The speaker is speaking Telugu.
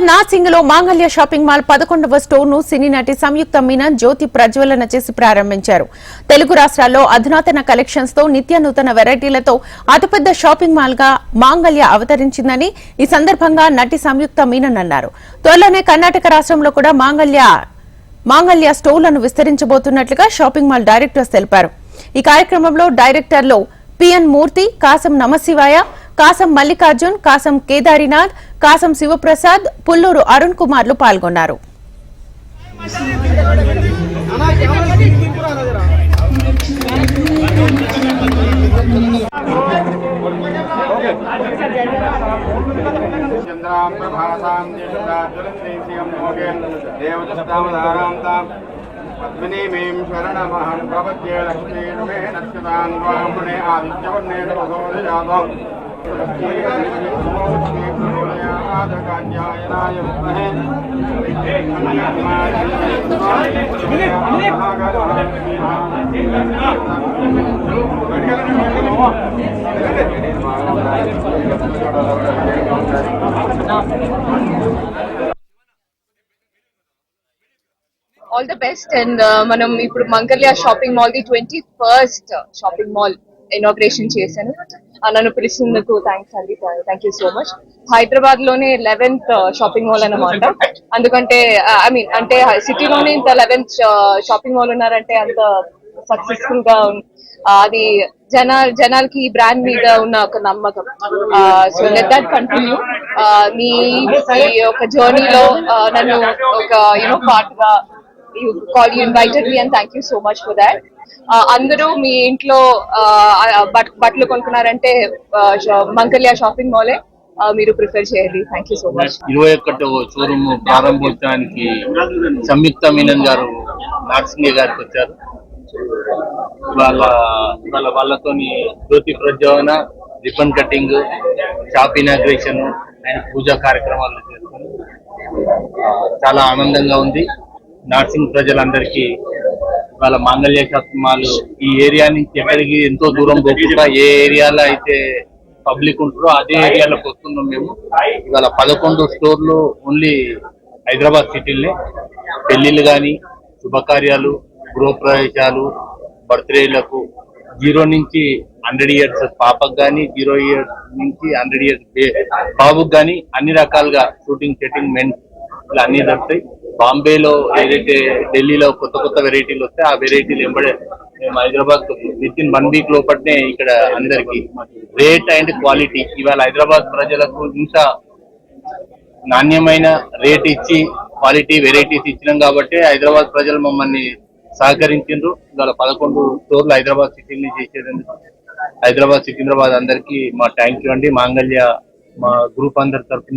హైదరాబాద్ నాసింగ్లో మాంగళ్య షాపింగ్ మాల్ పదకొండవ స్టోర్ను సినీ నటి సంయుక్త మీనన్ జ్యోతి ప్రజ్వలన చేసి ప్రారంభించారు. తెలుగు రాష్ట్రాల్లో అధునాతన కలెక్షన్స్తో నిత్య నూతన వెరైటీలతో అతిపెద్ద షాపింగ్ మాల్గా మాంగళ్య అవతరించిందని ఈ సందర్భంగా నటి సంయుక్త మీనన్ అన్నారు. త్వరలోనే కర్ణాటక రాష్ట్రంలో కూడా మాంగళ్య మాంగళ్య స్టోర్లను విస్తరించబోతున్నట్లుగా షాపింగ్ మాల్ డైరెక్టర్స్ తెలిపారు. ఈ కార్యక్రమంలో డైరెక్టర్లు పిఎన్ మూర్తి కాసం నమశివాయ కాసం మల్లికార్జున్ కాసం కేదారినాథ్ కాసం శివప్రసాద్ పుల్లూరు అరుణ్ కుమార్లు పాల్గొన్నారు. జ్యేష్ఠాజ్వలందేశీయం మోగే తాం పద్మినీమీం శరణమహం ప్రపద్యే లక్ష్మీను నక్షతాన్ వామణే ఆల్ ద బెస్ట్ అండ్ మనం ఇప్పుడు Mangalya shopping mall the twenty first shopping mall inauguration చేశాను. నన్ను పిలిచినందుకు థ్యాంక్స్ అండి. థ్యాంక్ యూ సో మచ్ హైదరాబాద్లోనే లెవెన్త్ షాపింగ్ మాల్ అనమాట అందుకంటే uh, ఐ మీన్ అంటే సిటీలోనే ఇంత లెవెన్త్ షాపింగ్ మాల్ ఉన్నారంటే అంత సక్సెస్ఫుల్గా అది జన జనాలకి ఈ బ్రాండ్ మీద ఉన్న ఒక నమ్మకం. సో లెట్ దట్ కంటిన్యూ మీ ఒక జర్నీలో నన్ను ఒక you know పార్ట్గా you call you invited me and thank you so much for that అందరూ మీ ఇంట్లో uh, బట్- బట్టలు కొనుక్కున్నారంటే uh, మంగళ్య షాపింగ్ మాలే uh, మీరు ప్రిఫర్ చేయండి. థ్యాంక్ యూ సో మచ్ ఇరవై ఒకటో షోరూమ్ ప్రారంభోత్సవానికి సంయుక్త మీనన్ గారు నార్సింగే గారికి వచ్చారు. వాళ్ళ వాళ్ళ వాళ్ళతోని జ్యోతి ప్రజ్వలన ribbon cutting shop inauguration and puja కార్యక్రమాలు చేసుకొని చాలా ఆనందంగా ఉంది. నార్సింగ్ ప్రజలందరికీ వాళ్ళ మాంగళ్య షాపింగ్ ఈ ఏరియా నుంచి ఎక్కడికి ఎంతో దూరం పోకుండా ఏ ఏరియాలో అయితే పబ్లిక్ ఉంటారో అదే ఏరియాలోకి వస్తున్నాం మేము. ఇవాళ పదకొండు స్టోర్లు ఓన్లీ హైదరాబాద్ సిటీలనే. పెళ్ళిళ్ళు కానీ శుభకార్యాలు గృహప్రవేశాలు బర్త్డేలకు జీరో నుంచి హండ్రెడ్ ఇయర్స్ పాపకు కానీ జీరో ఇయర్స్ నుంచి హండ్రెడ్ ఇయర్స్ బాబుకి కానీ అన్ని రకాలుగా షూటింగ్ సెట్టింగ్ మెన్ ఇలా అన్ని దొరుకుతాయి. బాంబేలో ఏదైతే ఢిల్లీలో కొత్త కొత్త వెరైటీలు వస్తే ఆ వెరైటీలు ఎంబడే మేము Hyderabad with in one week లోపలనే ఇక్కడ అందరికి రేట్ అండ్ క్వాలిటీ. ఇవాళ హైదరాబాద్ ప్రజలకు ఇంకా నాణ్యమైన రేట్ ఇచ్చి క్వాలిటీ వెరైటీస్ ఇచ్చినాం కాబట్టి హైదరాబాద్ ప్రజలు మమ్మల్ని సహకరించిండ్రు. ఇవాళ పదకొండు స్టోర్లు హైదరాబాద్ సిటీని చేసేందుకు హైదరాబాద్ సికింద్రాబాద్ అందరికీ మా థ్యాంక్ యూ అండి. మాంగళ్య మా గ్రూప్ అందరి తరఫు